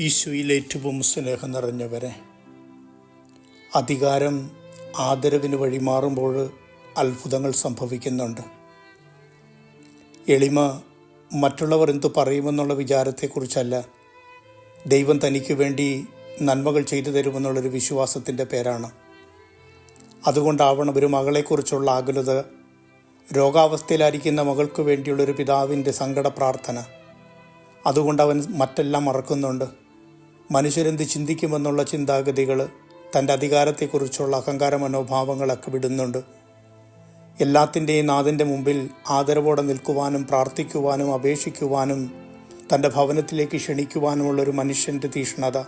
ഈശോയിൽ ഏറ്റവും സ്നേഹം നിറഞ്ഞവരെ അധികാരം ആദരവിന് വഴിമാറുമ്പോൾ അത്ഭുതങ്ങൾ സംഭവിക്കുന്നുണ്ട്. എളിമ മറ്റുള്ളവർ എന്തു പറയുമെന്നുള്ള വിചാരത്തെക്കുറിച്ചല്ല ദൈവം തനിക്ക് വേണ്ടി നന്മകൾ ചെയ്തു തരുമെന്നുള്ളൊരു വിശ്വാസത്തിന്റെ പേരാണ്. അതുകൊണ്ടാവണം ഒരു മകളെക്കുറിച്ചുള്ള ആകുലത രോഗാവസ്ഥയിലായിരിക്കുന്ന മകൾക്ക് വേണ്ടിയുള്ളൊരു പിതാവിന്റെ സങ്കട പ്രാർത്ഥന അതുകൊണ്ട് അവൻ മറ്റെല്ലാം മറക്കുന്നുണ്ട്. മനുഷ്യരെന്ത് ചിന്തിക്കുമെന്നുള്ള ചിന്താഗതികൾ തന്റെ അധികാരത്തെക്കുറിച്ചുള്ള അഹങ്കാര മനോഭാവങ്ങളൊക്കെ വിടുന്നുണ്ട്. എല്ലാത്തിന്റെയും നാഥന്റെ മുമ്പിൽ ആദരവോടെ നിൽക്കുവാനും പ്രാർത്ഥിക്കുവാനും അപേക്ഷിക്കുവാനും തന്റെ ഭവനത്തിലേക്ക് ക്ഷണിക്കുവാനുമുള്ളൊരു മനുഷ്യന്റെ തീഷ്ണത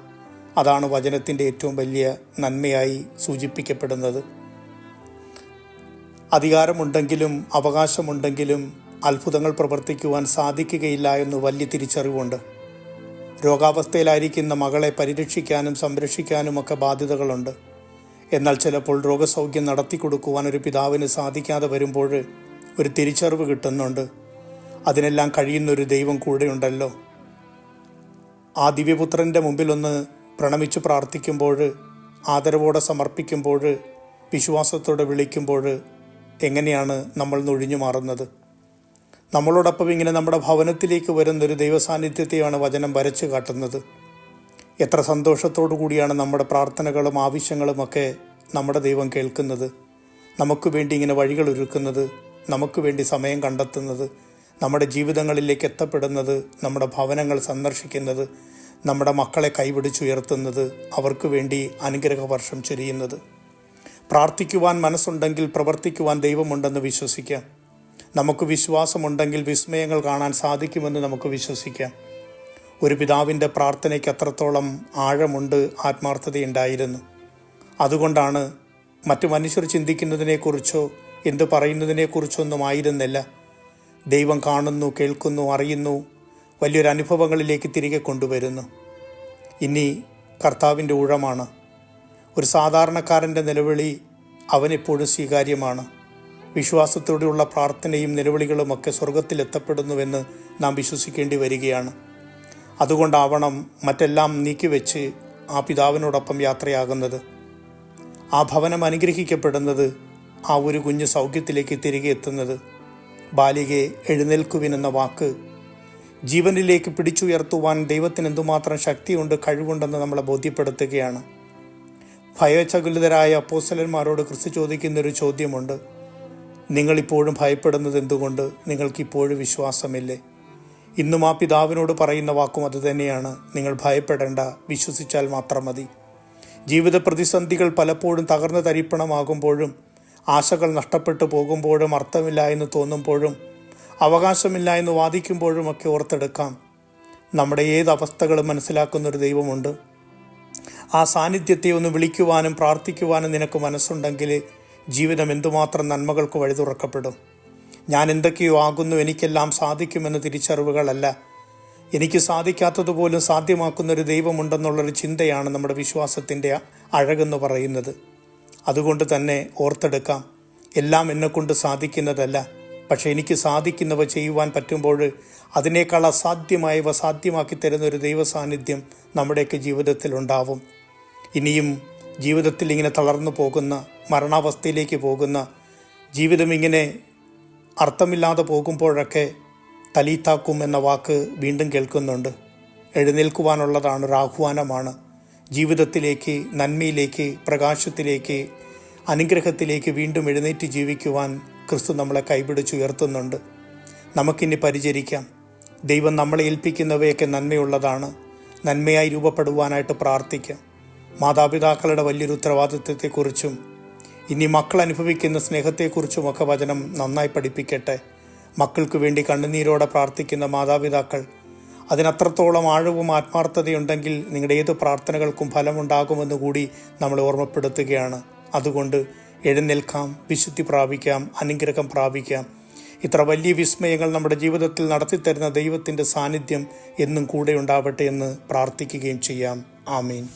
അതാണ് വചനത്തിന്റെ ഏറ്റവും വലിയ നന്മയായി സൂചിപ്പിക്കപ്പെടുന്നത്. അധികാരമുണ്ടെങ്കിലും അവകാശമുണ്ടെങ്കിലും അത്ഭുതങ്ങൾ പ്രവർത്തിക്കുവാൻ സാധിക്കുകയില്ല എന്ന് വലിയ തിരിച്ചറിവുണ്ട്. രോഗാവസ്ഥയിലായിരിക്കുന്ന മകളെ പരിരക്ഷിക്കാനും സംരക്ഷിക്കാനും ഒക്കെ ബാധ്യതകളുണ്ട്. എന്നാൽ ചിലപ്പോൾ രോഗസൗഖ്യം നടത്തി കൊടുക്കുവാൻ ഒരു പിതാവിന് സാധിക്കാതെ വരുമ്പോൾ ഒരു തിരിച്ചറിവ് കിട്ടുന്നുണ്ട്. അതിനെല്ലാം കഴിയുന്ന ഒരു ദൈവം കൂടെയുണ്ടല്ലോ. ആ ദിവ്യപുത്രന്റെ മുമ്പിലൊന്ന് പ്രണമിച്ചു പ്രാർത്ഥിക്കുമ്പോൾ ആദരവോടെ സമർപ്പിക്കുമ്പോൾ വിശ്വാസത്തോടെ വിളിക്കുമ്പോൾ എങ്ങനെയാണ് നമ്മൾ നൊഴിഞ്ഞു മാറുന്നത്? നമ്മളോടൊപ്പം ഇങ്ങനെ നമ്മുടെ ഭവനത്തിലേക്ക് വരുന്നൊരു ദൈവസാന്നിധ്യത്തെയാണ് വചനം വരച്ചു കാട്ടുന്നത്. എത്ര സന്തോഷത്തോടു കൂടിയാണ് നമ്മുടെ പ്രാർത്ഥനകളും ആവശ്യങ്ങളും ഒക്കെ നമ്മുടെ ദൈവം കേൾക്കുന്നത്. നമുക്ക് വേണ്ടി ഇങ്ങനെ വഴികൾ ഒരുക്കുന്നത് നമുക്ക് വേണ്ടി സമയം കണ്ടെത്തുന്നത് നമ്മുടെ ജീവിതങ്ങളിലേക്ക് എത്തപ്പെടുന്നത് നമ്മുടെ ഭവനങ്ങൾ സന്ദർശിക്കുന്നത് നമ്മുടെ മക്കളെ കൈപിടിച്ചുയർത്തുന്നത് അവർക്ക് വേണ്ടി അനുഗ്രഹ വർഷം ചൊരിയുന്നത്. പ്രാർത്ഥിക്കുവാൻ മനസ്സുണ്ടെങ്കിൽ പ്രവർത്തിക്കുവാൻ ദൈവമുണ്ടെന്ന് വിശ്വസിക്കാം. നമുക്ക് വിശ്വാസമുണ്ടെങ്കിൽ വിസ്മയങ്ങൾ കാണാൻ സാധിക്കുമെന്ന് നമുക്ക് വിശ്വസിക്കാം. ഒരു പിതാവിന്റെ പ്രാർത്ഥനയ്ക്ക് അത്രത്തോളം ആഴമുണ്ട് ആത്മാർത്ഥതയുണ്ടായിരുന്നു. അതുകൊണ്ടാണ് മറ്റു മനുഷ്യർ ചിന്തിക്കുന്നതിനെക്കുറിച്ചോ എന്ത് പറയുന്നതിനെക്കുറിച്ചോ ഒന്നും ആയിരുന്നില്ല. ദൈവം കാണുന്നു കേൾക്കുന്നു അറിയുന്നു വലിയൊരു അനുഭവങ്ങളിലേക്ക് തിരികെ കൊണ്ടുവരുന്നു. ഇനി കർത്താവിന്റെ ഊഴമാണ്. ഒരു സാധാരണക്കാരന്റെ നിലവിളി അവനെപ്പോഴും സ്വീകാര്യമാണ്. വിശ്വാസത്തോടെയുള്ള പ്രാർത്ഥനയും നിലവിളികളുമൊക്കെ സ്വർഗത്തിലെത്തപ്പെടുന്നുവെന്ന് നാം വിശ്വസിക്കേണ്ടി വരികയാണ്. അതുകൊണ്ടാവണം മറ്റെല്ലാം നീക്കിവെച്ച് ആ പിതാവിനോടൊപ്പം യാത്രയാകുന്നത്. ആ ഭവനം അനുഗ്രഹിക്കപ്പെടുന്നത് ആ ഒരു കുഞ്ഞ് സൗഖ്യത്തിലേക്ക് തിരികെ എത്തുന്നത്. ബാലികയെ എഴുന്നേൽക്കുവിനെന്ന വാക്ക് ജീവനിലേക്ക് പിടിച്ചുയർത്തുവാൻ ദൈവത്തിന് എന്തുമാത്രം ശക്തിയുണ്ട് കഴിവുണ്ടെന്ന് നമ്മളെ ബോധ്യപ്പെടുത്തുകയാണ്. ഭയചകുലിതരായ അപ്പോസലന്മാരോട് ക്രിസ്തു ചോദിക്കുന്നൊരു ചോദ്യമുണ്ട്. നിങ്ങളിപ്പോഴും ഭയപ്പെടുന്നത് എന്തുകൊണ്ട്? നിങ്ങൾക്കിപ്പോഴും വിശ്വാസമില്ലേ? ഇന്നും ആ പിതാവിനോട് പറയുന്ന വാക്കും അതുതന്നെയാണ് നിങ്ങൾ ഭയപ്പെടേണ്ട വിശ്വസിച്ചാൽ മാത്രം മതി. ജീവിത പ്രതിസന്ധികൾ പലപ്പോഴും തകർന്നു തരിപ്പണമാകുമ്പോഴും ആശകൾ നഷ്ടപ്പെട്ടു പോകുമ്പോഴും അർത്ഥമില്ല എന്ന് തോന്നുമ്പോഴും അവകാശമില്ല എന്ന് വാദിക്കുമ്പോഴും ഒക്കെ ഓർത്തെടുക്കാം. നമ്മുടെ ഏത് അവസ്ഥകളും മനസ്സിലാക്കുന്നൊരു ദൈവമുണ്ട്. ആ സാന്നിധ്യത്തെ ഒന്ന് വിളിക്കുവാനും പ്രാർത്ഥിക്കുവാനും നിനക്ക് മനസ്സുണ്ടെങ്കിൽ ജീവിതം എന്തുമാത്രം നന്മകൾക്ക് വഴി തുറക്കപ്പെടും? ഞാൻ എന്തൊക്കെയോ ആകുന്നു എനിക്കെല്ലാം സാധിക്കുമെന്ന തിരിച്ചറിവുകളല്ല. എനിക്ക് സാധിക്കാത്തതുപോലും സാധ്യമാക്കുന്ന ഒരു ദൈവമുണ്ടെന്നുള്ളൊരു ചിന്തയാണ് നമ്മുടെ വിശ്വാസത്തിന്റെ അഴകെന്ന് പറയുന്നത്. അതുകൊണ്ട് തന്നെ ഓർത്തെടുക്കാം എല്ലാം എന്നെക്കൊണ്ട് സാധിക്കുന്നതല്ല. പക്ഷെ എനിക്ക് സാധിക്കുന്നവ ചെയ്യുവാൻ പറ്റുമ്പോൾ അതിനേക്കാൾ അസാധ്യമായവ സാധ്യമാക്കി തരുന്ന ഒരു ദൈവസാന്നിധ്യം നമ്മുടെയൊക്കെ ജീവിതത്തിൽ ഉണ്ടാവും ഇനിയും ജീവിതത്തിൽ ഇങ്ങനെ തളർന്നു പോകുന്ന മരണാവസ്ഥയിലേക്ക് പോകുന്ന ജീവിതം ഇങ്ങനെ അർത്ഥമില്ലാതെ പോകുമ്പോഴൊക്കെ തലീത്താക്കും എന്ന വാക്ക് വീണ്ടും കേൾക്കുന്നുണ്ട്. എഴുന്നേൽക്കുവാനുള്ളതാണ് ഒരു ആഹ്വാനമാണ്. ജീവിതത്തിലേക്ക് നന്മയിലേക്ക് പ്രകാശത്തിലേക്ക് അനുഗ്രഹത്തിലേക്ക് വീണ്ടും എഴുന്നേറ്റ് ജീവിക്കുവാൻ ക്രിസ്തു നമ്മളെ കൈപിടിച്ചുയർത്തുന്നുണ്ട്. നമുക്കിനി പരിചരിക്കാം. ദൈവം നമ്മളെ ഏൽപ്പിക്കുന്നവയൊക്കെ നന്മയുള്ളതാണ്. നന്മയായി രൂപപ്പെടുവാനായിട്ട് പ്രാർത്ഥിക്കാം. മാതാപിതാക്കളുടെ വലിയൊരു ഉത്തരവാദിത്വത്തെക്കുറിച്ചും ഇനി മക്കൾ അനുഭവിക്കുന്ന സ്നേഹത്തെക്കുറിച്ചുമൊക്കെ വചനം നന്നായി പഠിപ്പിക്കട്ടെ. മക്കൾക്ക് വേണ്ടി കണ്ണുനീരോടെ പ്രാർത്ഥിക്കുന്ന മാതാപിതാക്കൾ അതിനത്രത്തോളം ആഴവും ആത്മാർത്ഥതയുണ്ടെങ്കിൽ നിങ്ങളുടെ ഏത് പ്രാർത്ഥനകൾക്കും ഫലമുണ്ടാകുമെന്ന് കൂടി നമ്മൾ ഓർമ്മപ്പെടുത്തുകയാണ്. അതുകൊണ്ട് എഴുന്നേൽക്കാം വിശുദ്ധി പ്രാപിക്കാം അനുഗ്രഹം പ്രാപിക്കാം. ഇത്ര വലിയ വിസ്മയങ്ങൾ നമ്മുടെ ജീവിതത്തിൽ നടത്തിത്തരുന്ന ദൈവത്തിന്റെ സാന്നിധ്യം എന്നും കൂടെ ഉണ്ടാവട്ടെ എന്ന് പ്രാർത്ഥിക്കുകയും ചെയ്യാം. ആമീൻ.